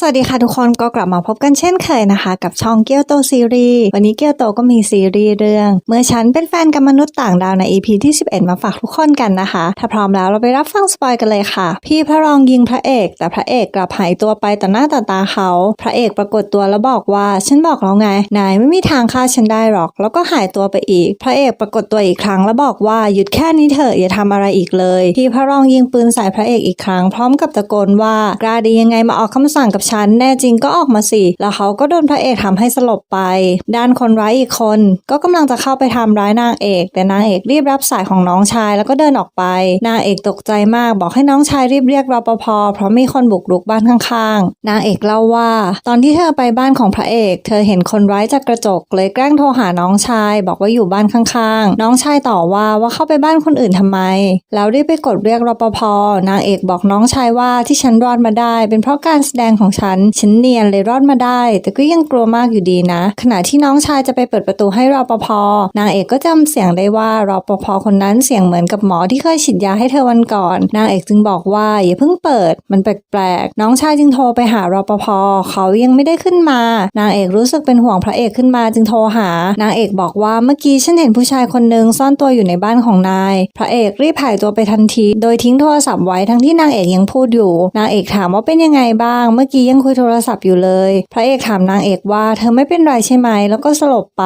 สวัสดีค่ะทุกคนก็กลับมาพบกันเช่นเคยนะคะ กับช่องเกียวโตซีรีส์วันนี้เกียวโตก็มีซีรีส์เรื่อง เมื่อฉันเป็นแฟนกับมนุษย์ต่างดาวใน EP ที่ 11 มาฝากทุกคนกันนะคะ ถ้าพร้อมแล้วเราไปรับฟังสปอยกันเลยค่ะ พี่พระรองยิงพระเอก แต่พระเอกกลับหายตัวไปต่อหน้าต่อตาเขา พระเอกปรากฏตัวแล้วบอกว่าฉันบอกแล้วไงนายไม่มีทางฆ่าฉันได้หรอก แล้วก็หายตัวไปอีก พระเอกปรากฏตัวอีกครั้งแล้วบอกว่าหยุดแค่นี้เถอะอย่าทำอะไรอีกเลย พี่พระรองยิงปืนใส่พระเอกอีกครั้ง พร้อมกับตะโกนว่ากล้าดียังไงมาออกคำสั่งกับฉันแน่จริงก็ออกมาสิ แล้วเขาก็โดนพระเอกทำให้สลบไป ด้านคนร้ายอีกคน ก็กำลังจะเข้าไปทำร้ายนางเอก แต่นางเอกรีบรับสายของน้องชายแล้วก็เดินออกไป นางเอกตกใจมากบอกให้น้องชายรีบเรียกรปภเพราะมีคนบุกรุกบ้านข้างๆ นางเอกเล่าว่า ตอนที่เธอไปบ้านของพระเอก เธอเห็นคนร้ายจากกระจกเลยแกล้งโทรหาน้องชาย บอกว่าอยู่บ้านข้างๆ น้องชายต่อว่าว่าเข้าไปบ้านคนอื่นทำไม แล้วรีบไปกดเรียกรปภนางเอกบอกน้องชายว่าที่ฉันรอดมาได้ เป็นเพราะการแสดงของฉัน ฉันเนียนเลยรอดมาได้ แต่ก็ยังกลัวมากอยู่ดีนะ ขณะที่น้องชายจะไปเปิดประตูให้รอปภนางเอกก็จำเสียงได้ว่ารอปภคนนั้นเสียงเหมือนกับหมอที่เคยฉีดยาให้เธอวันก่อน นางเอกจึงบอกว่าอย่าเพิ่งเปิด มันแปลกๆ น้องชายจึงโทรไปหารอปภเขายังไม่ได้ขึ้นมา นางเอกรู้สึกเป็นห่วงพระเอกขึ้นมาจึงโทรหา นางเอกบอกว่าเมื่อกี้ฉันเห็นผู้ชายคนหนึ่งซ่อนตัวอยู่ในบ้านของนาย พระเอกรีบหายตัวไปทันที โดยทิ้งโทรศัพท์ไว้ทั้งที่นางเอกยังพูดอยู่ นางเอกถามว่าเป็นยังไงบ้าง เมื่อกี้ยังคุยโทรศัพท์อยู่เลย พระเอกถามนางเอกว่าเธอไม่เป็นไรใช่ไหม แล้วก็สลบไป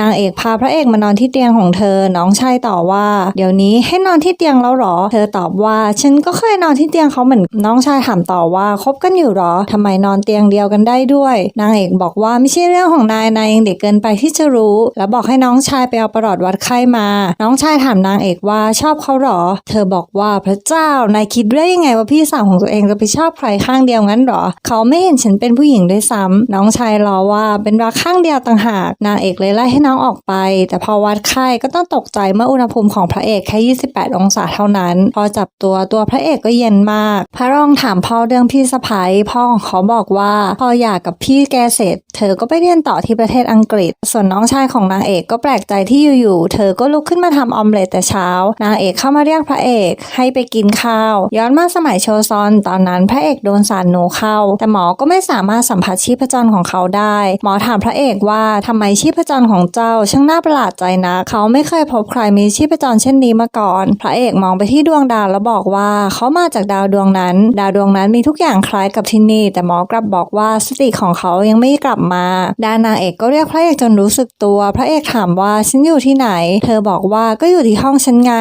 นางเอกพาพระเอกมานอนที่เตียงของเธอ น้องชายต่อว่า เดี๋ยวนี้ให้นอนที่เตียงแล้วหรอ เธอตอบว่า ฉันก็เคยนอนที่เตียงเขาเหมือนน้องชายถามต่อว่าคบกันอยู่หรอทำไมนอนเตียงเดียวกันได้ด้วย นางเอกบอกว่าไม่ใช่เรื่องของนายนายยังเด็กเกินไปที่จะรู้ แล้วบอกให้น้องชายไปเอาประหลอดวัดไข้มา น้องชายถามนางเอกว่าชอบเขาหรอ เธอบอกว่าพระเจ้านายคิดได้ยังไงว่าพี่สาวของตัวเองจะไปชอบใครข้างเดียวงั้นหรอ เขาไม่เห็นฉันเป็นผู้หญิงด้วยซ้ำน้องชายรอว่าเป็นรักข้างเดียวต่างหากนางเอกเลยไล่ให้น้องออกไป แต่พอวัดไข้ก็ต้องตกใจเมื่ออุณหภูมิของพระเอกแค่ 28 องศาเท่านั้น พอจับตัวตัวพระเอกก็เย็นมาก พระรองถามพ่อเรื่องพี่สะพ้ยพ่อของเขาบอกว่าพออยากกับพี่แกเสร็จ เธอก็ไปเรียนต่อที่ประเทศอังกฤษ ส่วนน้องชายของนางเอกก็แปลกใจที่อยู่ๆเธอก็ลุกขึ้นมาทำออมเล็ตแต่เช้า นางเอกเข้ามาเรียกพระเอกให้ไปกินข้าว ย้อนมาสมัยโชซอน ตอนนั้นพระเอกโดนสารหนูเข้าแต่หมอก็ไม่สามารถสัมผัสชีพจรของเขาได้ หมอถามพระเอกว่าทำไมชีพจรของเจ้าช่างน่าประหลาดใจนะ เขาไม่เคยพบใครมีชีพจรเช่นนี้มาก่อน พระเอกมองไปที่ดวงดาวแล้วบอกว่าเขามาจากดาวดวงนั้น ดาวดวงนั้นมีทุกอย่างคล้ายกับที่นี่ แต่หมอกลับบอกว่าสติของเขายังไม่กลับมาดานางเอกก็เรียกพระเอกจนรู้สึกตัว พระเอกถามว่าฉันอยู่ที่ไหน เธอบอกว่าก็อยู่ที่ห้องฉันไง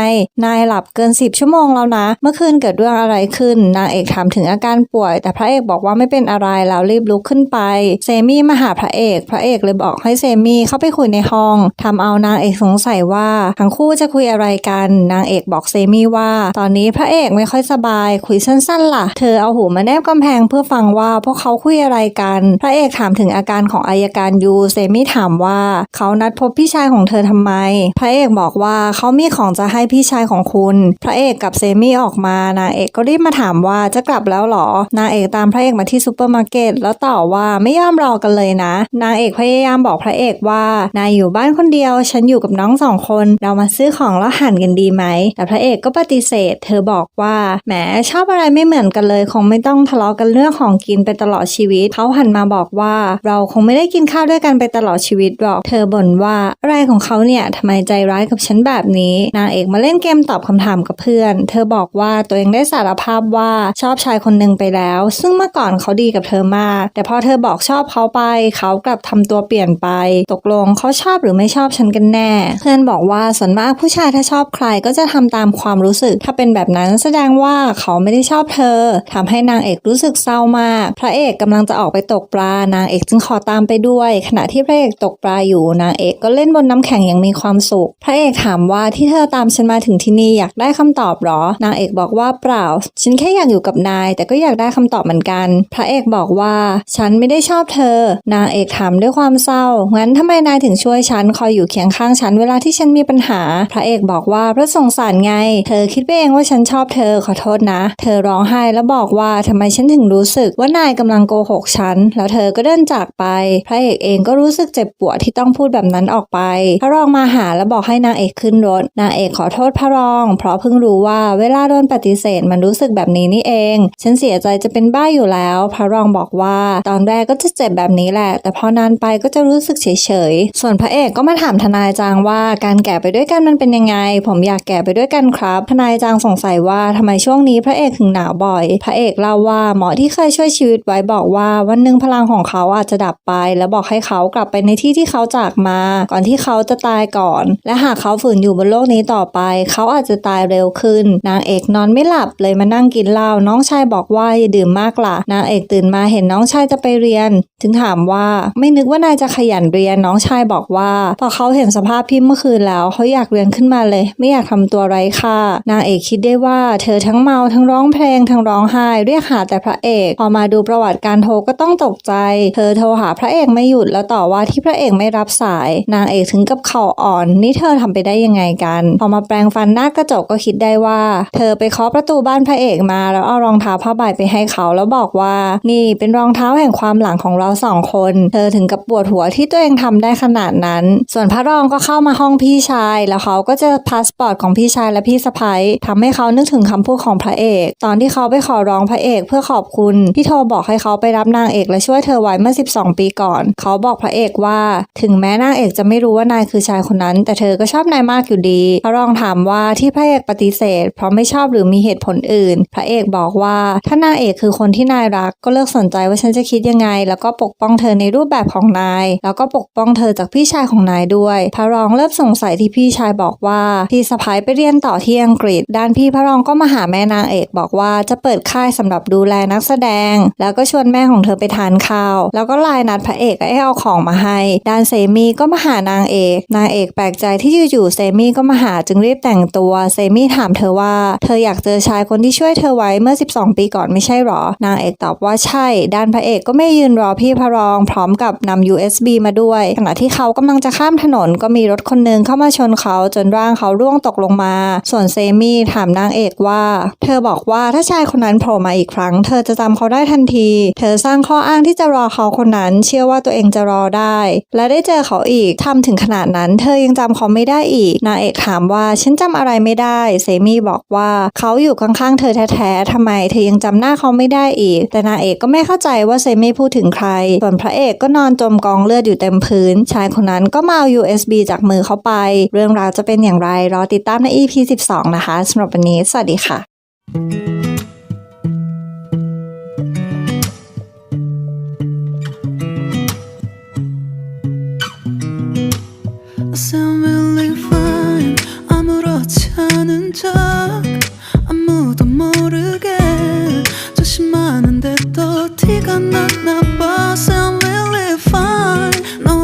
นายหลับเกินสิบชั่วโมงแล้วนะ เมื่อคืนเกิดเรื่องอะไรขึ้น นางเอกถามถึงอาการป่วย แต่พระเอกบอกว่าไม่เป็นอะไรแล้วรีบลุกขึ้นไป เซมี่มาหาพระเอก พระเอกเลยบอกให้เซมี่เข้าไปคุยในห้องทำเอานางเอกสงสัยว่าทั้งคู่จะคุยอะไรกัน นางเอกบอกเซมี่ว่า ตอนนี้พระเอกไม่ค่อยสบาย คุยสั้นๆล่ะ เธอเอาหูมาแนบกำแพงเพื่อฟังว่าพวกเขาคุยอะไรกัน พระเอกถามถึงอาการของอายการยูเซมี่ถามว่าเขานัดพบพี่ชายของเธอทำไม พระเอกบอกว่าเขามีของจะให้พี่ชายของคุณ พระเอกกับเซมี่ออกมานางเอกก็รีบมาถามว่าจะกลับแล้วหรอนางเอกตามพระเอกมาที่ซูปอร์มาร์เก็ตแล้วต่อว่าไม่ยอมรอกันเลยนะ นางเอกพยายามบอกพระเอกว่านายอยู่บ้านคนเดียว ฉันอยู่กับน้องสองคน เรามาซื้อของแล้วหั่นกันดีไหม แต่พระเอกก็ปฏิเสธ เธอบอกว่าแหมชอบอะไรไม่เหมือนกันเลย คงไม่ต้องทะเลาะกันเรื่องของกินไปตลอดชีวิต เขาหันมาบอกว่า เราคงไม่ได้กินข้าวด้วยกันไปตลอดชีวิตหรอก เธอบ่นว่าอะไรของเขาเนี่ยทำไมใจร้ายกับฉันแบบนี้ นางเอกมาเล่นเกมตอบคำถามกับเพื่อน เธอบอกว่าตัวเองได้สารภาพว่าชอบชายคนหนึ่งไปแล้ว ซึ่งเมื่อก่อนเขาดีกับเธอมาก แต่พอเธอบอกชอบเขาไป เขากลับทำตัวเปลี่ยนไป ตกลงเขาชอบหรือไม่ชอบฉันกันแน่ เพื่อนบอกว่าส่วนมากผู้ชายถ้าชอบใครก็จะทำตามความรู้สึก ถ้าเป็นแบบนั้นแสดงว่าเขาไม่ได้ชอบเธอทำให้นางเอกรู้สึกเศร้ามาก พระเอกกำลังจะออกไปตกปลานางเอกจึงขอตามไปด้วย ขณะที่พระเอกตกปลาอยู่นางเอกก็เล่นบนน้ำแข็งอย่างมีความสุข พระเอกถามว่าที่เธอตามฉันมาถึงที่นี่อยากได้คำตอบหรอ นางเอกบอกว่าเปล่า ฉันแค่อยากอยู่กับนาย แต่ก็อยากได้คำตอบเหมือนกัน พระระเอกบอกว่า ฉันไม่ได้ชอบเธอ นางเอกถามด้วยความเศร้า งั้นทำไมนายถึงช่วยฉันคอยอยู่เคียงข้างฉันเวลาที่ฉันมีปัญหา พระเอกบอกว่าเพราะสงสารไง เธอคิดไปเองว่าฉันชอบเธอขอโทษนะ เธอร้องไห้แล้วบอกว่าทำไมฉันถึงรู้สึกว่านายกำลังโกหกฉัน แล้วเธอก็เดินจากไป พระเอกเองก็รู้สึกเจ็บปวดที่ต้องพูดแบบนั้นออกไป พระรองมาหาแล้วบอกให้นางเอกขึ้นรถ นางเอกขอโทษพระรอง เพราะเพิ่งรู้ว่าเวลาโดนปฏิเสธมันรู้สึกแบบนี้นี่เอง ฉันเสียใจจะเป็นบ้าอยู่แล้วพระรองบอกว่า ตอนแรกก็จะเจ็บแบบนี้แหละ แต่พอนานไปก็จะรู้สึกเฉยๆ ส่วนพระเอกก็มาถามทนายจางว่าการแก่ไปด้วยกันมันเป็นยังไง ผมอยากแก่ไปด้วยกันครับ ทนายจางสงสัยว่าทำไมช่วงนี้พระเอกถึงหนาวบ่อย พระเอกเล่าว่าหมอที่เคยช่วยชีวิตไว้บอกว่าวันหนึ่งพลังของเขาอาจจะดับไป แล้วบอกให้เขากลับไปในที่ที่เขาจากมา ก่อนที่เขาจะตายก่อน และหากเขาฝืนอยู่บนโลกนี้ต่อไป เขาอาจจะตายเร็วขึ้น นางเอกนอนไม่หลับเลยมานั่งกินเหล้าน้องชายบอกว่าอย่าดื่มมากล่ะนางเอกตื่นมาเห็นน้องชายจะไปเรียน ถึงถามว่าไม่นึกว่านายจะขยันเรียนน้องชายบอกว่า พอเขาเห็นสภาพพี่เมื่อคืนแล้วเขาอยากเรียนขึ้นมาเลย ไม่อยากทำตัวไร้ค่านางเอกคิดได้ว่า เธอทั้งเมาทั้งร้องเพลงทั้งร้องไห้ เรียกหาแต่พระเอกพอมาดูประวัติการโทรก็ต้องตกใจ เธอโทรหาพระเอกไม่หยุดแล้วต่อว่าที่พระเอกไม่รับสาย นางเอกถึงกับเข่าอ่อน นี่เธอทำไปได้ยังไงกัน พอมาแปลงฟันหน้ากระจกก็คิดได้ว่า เธอไปเคาะประตูบ้านพระเอกมาแล้วเอารองเท้าผ้าใบไปให้เขาแล้วบอกว่านี่เป็นรองเท้าแห่งความหลังของเราสองคน เธอถึงกับปวดหัวที่ตัวเองทำได้ขนาดนั้น ส่วนพระรองก็เข้ามาห้องพี่ชาย แล้วเขาก็เจอพาสปอร์ตของพี่ชายและพี่สะพ้ยทำให้เขานึกถึงคำพูดของพระเอก ตอนที่เขาไปขอร้องพระเอกเพื่อขอบคุณ ที่โทรบอกให้เขาไปรับนางเอกและช่วยเธอไว้เมื่อ 12 ปีก่อน เขาบอกพระเอกว่า ถึงแม้นางเอกจะไม่รู้ว่านายคือชายคนนั้น แต่เธอก็ชอบนายมากอยู่ดี พระรองถามว่าที่พระเอกปฏิเสธ เพราะไม่ชอบหรือมีเหตุผลอื่น พระเอกบอกว่าถ้านางเอกคือคนที่นายรักก็เลิกสนใจว่าฉันจะคิดยังไง แล้วก็ปกป้องเธอในรูปแบบของนาย แล้วก็ปกป้องเธอจากพี่ชายของนายด้วย พระรองเริ่มสงสัยที่พี่ชายบอกว่าพี่สะพ้ายไปเรียนต่อที่อังกฤษ ด้านพี่พระรองก็มาหาแม่นางเอกบอกว่าจะเปิดค่ายสำหรับดูแลนักแสดง แล้วก็ชวนแม่ของเธอไปทานข้าว แล้วก็ไลน์นัดพระเอกให้เอาของมาให้ ด้านเซมี่ก็มาหานางเอก นางเอกแปลกใจที่อยู่ๆเซมี่ก็มาหาจึงรีบแต่งตัว เซมี่ถามเธอว่า เธออยากเจอชายคนที่ช่วยเธอไว้เมื่อ 12 ปีก่อนไม่ใช่หรอ นางเอกตอบว่าใช่ ด้านพระเอกก็ไม่ยืนรอพี่พระรอง พร้อมกับนำ USB มาด้วย ขณะที่เขากำลังจะข้ามถนนก็มีรถคนหนึ่งเข้ามาชนเขาจนร่างเขาร่วงตกลงมา ส่วนเซมี่ถามนางเอกว่า เธอบอกว่าถ้าชายคนนั้นโผล่มาอีกครั้ง เธอจะจำเขาได้ทันที เธอสร้างข้ออ้างที่จะรอเขาคนนั้น เชื่อว่าตัวเองจะรอได้ และได้เจอเขาอีกทำถึงขนาดนั้น เธอยังจำเขาไม่ได้อีก นางเอกถามว่าฉันจำอะไรไม่ได้ เซมี่บอกว่าเขาอยู่ข้างๆเธอแท้ๆทำไมเธอยังจำหน้าเขาไม่ได้อีก แต่นางเอกก็ไม่เข้าใจว่าเซมี่พูดถึงใคร ส่วนพระเอกก็นอนจมกองเลือดอยู่เต็มพื้น ชายคนนั้นก็มาเอา USB จากมือเขาไป เรื่องราวจะเป็นอย่างไรรอติดตามใน EP 12 นะคะสำหรับวันนี้ สวัสดีค่ะ